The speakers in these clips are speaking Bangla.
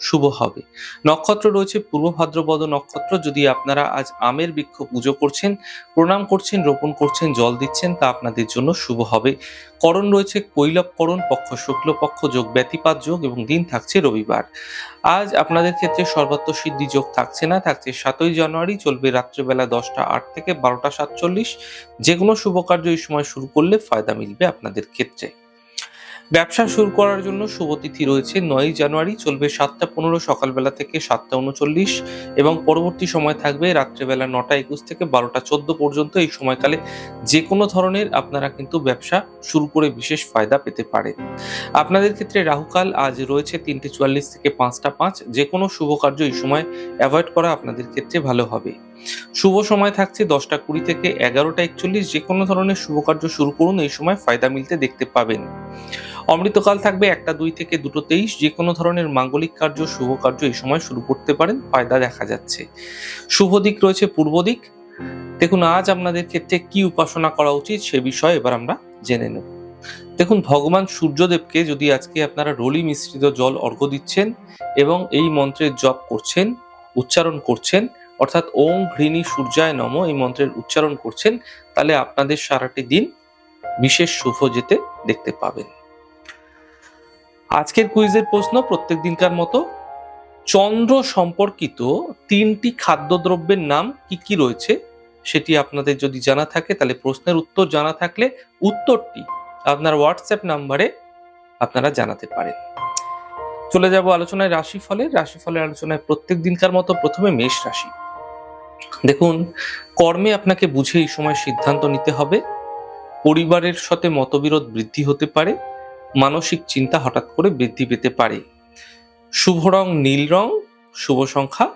শুভ হবে। নক্ষত্র রয়েছে পূর্ব ভাদ্রপদ নক্ষত্র। যদি আপনারা আজ আমের বৃক্ষ পুজো করছেন, প্রণাম করছেন, রোপণ করছেন, জল দিচ্ছেন, তা আপনাদের জন্য শুভ হবে। করণ রয়েছে কৈলব করণ, পক্ষ শুক্ল পক্ষ যোগ ব্যতিপাত যোগ এবং দিন থাকছে রবিবার। আজ আপনাদের ক্ষেত্রে সর্বাত্ম সিদ্ধি যোগ থাকছে না, থাকছে সাতই জানুয়ারি, চলবে রাত্রেবেলা দশটা আট থেকে বারোটা সাতচল্লিশ। যে কোনো শুভ কার্য এই সময় শুরু করলে ফায়দা মিলবে আপনাদের ক্ষেত্রে। ব্যবসা শুরু করার জন্য শুভ তিথি রয়েছে নয়ই জানুয়ারি, চলবে সাতটা পনেরো সকালবেলা থেকে সাতটা উনচল্লিশ এবং পরবর্তী সময় থাকবে রাত্রেবেলা নটা একুশ থেকে বারোটা চোদ্দ পর্যন্ত। এই সময়কালে যে কোনো ধরনের আপনারা কিন্তু ব্যবসা শুরু করে বিশেষ ফায়দা পেতে পারেন আপনাদের ক্ষেত্রে রাহুকাল আজ রয়েছে তিনটে চুয়াল্লিশ থেকে পাঁচটা পাঁচ। যে কোনো শুভ কার্য এই সময় অ্যাভয়েড করা আপনাদের ক্ষেত্রে ভালো হবে। শুভ সময় থাকছে দশটা কুড়ি থেকে এগারোটা একচল্লিশ। যে কোনো ধরনের শুভ কার্য শুরু করুন, এই সময় ফায়দা মিলতে দেখতে পাবেন। অমৃতকাল থাকবে একটা, দুই থেকে দুটো তেইশ। যে কোনো ধরনের মাঙ্গলিক কার্য, শুভ কার্য এই সময় শুরু করতে পারেন। ফায়দা দেখা যাচ্ছে। শুভ দিক রয়েছে পূর্ব দিক। দেখুন, আজ আপনাদের ক্ষেত্রে কি উপাসনা করা উচিত সে বিষয়ে এবার আমরা জেনে নেব। দেখুন, ভগবান সূর্যদেবকে যদি আজকে আপনারা রলি মিশ্রিত জল অর্ঘ্য দিচ্ছেন এবং এই মন্ত্রের জপ করছেন, উচ্চারণ করছেন, অর্থাৎ ওম ঘৃণী সূর্যায় নম এই মন্ত্রের উচ্চারণ করছেন, তাহলে আপনাদের সারাটি দিন বিশেষ শুভ যেতে দেখতে পাবেন। আজকের কুইজের প্রশ্ন প্রত্যেক দিনকার মতো চন্দ্র সম্পর্কিত তিনটি খাদ্যদ্রব্যের নাম কি কি রয়েছে সেটি আপনাদের যদি জানা থাকে, তাহলে প্রশ্নের উত্তর জানা থাকলে উত্তরটি আপনার হোয়াটসঅ্যাপ নাম্বারে আপনারা জানাতে পারেন। চলে যাব আলোচনায় রাশি রাশিফলের রাশিফলের আলোচনায় প্রত্যেক দিনকার মতো প্রথমে মেষ রাশি। দেখুন, কর্মে আপনাকে বুঝে এই সময় সিদ্ধান্ত নিতে হবে। পরিবারের সাথে মতবিরোধ বৃদ্ধি হতে পারে। মানসিক চিন্তা হঠাৎ করে বৃদ্ধি পেতে পারে। শুভ রং নীল রং, শুভ সংখ্যা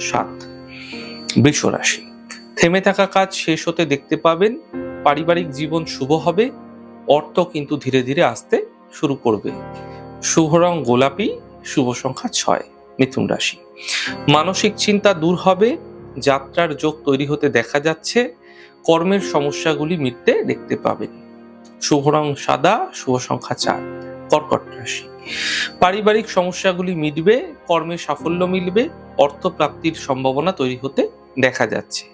সাত। বৃষ রাশি। থেমে থাকা কাজ শেষ হতে দেখতে পাবেন, পারিবারিক জীবন শুভ হবে, অর্থ কিন্তু ধীরে ধীরে আসতে শুরু করবে। শুভ রং গোলাপি, শুভ সংখ্যা ছয়, মিথুন রাশি। মানসিক চিন্তা দূর হবে, যাত্রার যোগ তৈরি হতে দেখা যাচ্ছে, কর্মের সমস্যাগুলি মিটতে দেখতে পাবেন। শুভ রং সাদা, শুভ সংখ্যা চার, কর্কট রাশি। পারিবারিক সমস্যাগুলি মিটবে, কর্মে সাফল্য মিলবে অর্থ প্রাপ্তির সম্ভাবনা তৈরি হতে দেখা যাচ্ছে।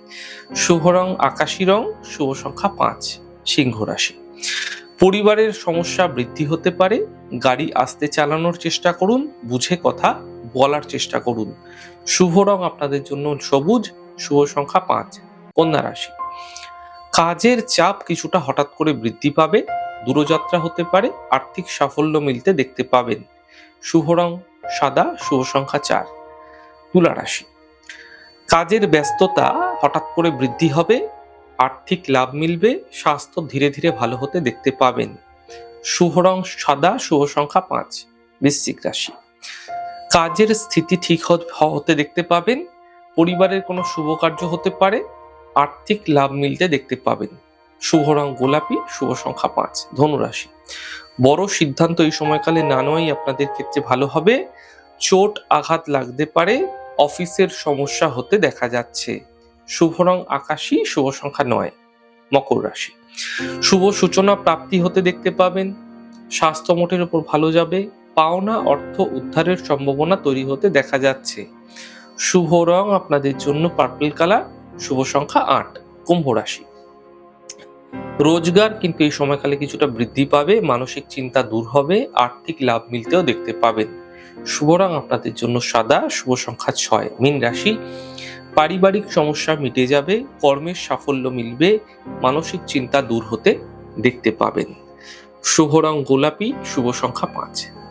শুভ রং আকাশি রং, শুভ সংখ্যা পাঁচ, সিংহ রাশি। পরিবারের সমস্যা বৃদ্ধি হতে পারে, গাড়ি আস্তে চালানোর চেষ্টা করুন, বুঝে কথা বলার চেষ্টা করুন। শুভ রং আপনাদের জন্য সবুজ, শুভ সংখ্যা পাঁচ, কন্যা রাশি। কাজের চাপ কিছুটা হঠাৎ করে বৃদ্ধি পাবে, দূরযাত্রা হতে পারে, আর্থিক সাফল্য মিলতে দেখতে পাবেন। শুভ রং, সাদা, শুভ সংখ্যা চার। তুলা রাশি। কাজের ব্যস্ততা হঠাৎ করে বৃদ্ধি হবে, আর্থিক লাভ মিলবে, স্বাস্থ্য ধীরে ধীরে ভালো হতে দেখতে পাবেন। শুভ রং, সাদা, শুভ সংখ্যা পাঁচ। বৃশ্চিক রাশি। কাজের স্থিতি ঠিক হতে দেখতে পাবেন, পরিবারের কোনো শুভ কার্য হতে পারে আর্থিক লাভ মিলতে দেখতে পাবেন। শুভ রং গোলাপি, শুভ সংখ্যা পাঁচ, ধনুরাশি। বড় সিদ্ধান্ত এই সময়কালে না নেওয়াই আপনাদের ক্ষেত্রে ভালো হবে। চোট আঘাত লাগতে পারে, অফিসের সমস্যা হতে দেখা যাচ্ছে। শুভ রং আকাশী, শুভ সংখ্যা নয়, মকর রাশি। শুভ সূচনা প্রাপ্তি হতে দেখতে পাবেন। স্বাস্থ্য মোটের উপর ভালো যাবে। পাওনা, অর্থ উদ্ধারের সম্ভাবনা তৈরি হতে দেখা যাচ্ছে। শুভ রং আপনাদের জন্য পার্পল কালার শুভ সংখ্যা আট, কুম্ভ রাশি। রোজগার কিন্তু এই সময়কালে কিছুটা বৃদ্ধি পাবে, মানসিক চিন্তা দূর হবে, আর্থিক লাভ মিলতেও দেখতে পাবেন। শুভ রং আপনাদের জন্য সাদা, শুভ সংখ্যা ছয়, মীন রাশি। পারিবারিক সমস্যা মিটে যাবে, কর্মের সাফল্য মিলবে, মানসিক চিন্তা দূর হতে দেখতে পাবেন। শুভ রং গোলাপি, শুভ সংখ্যা পাঁচ।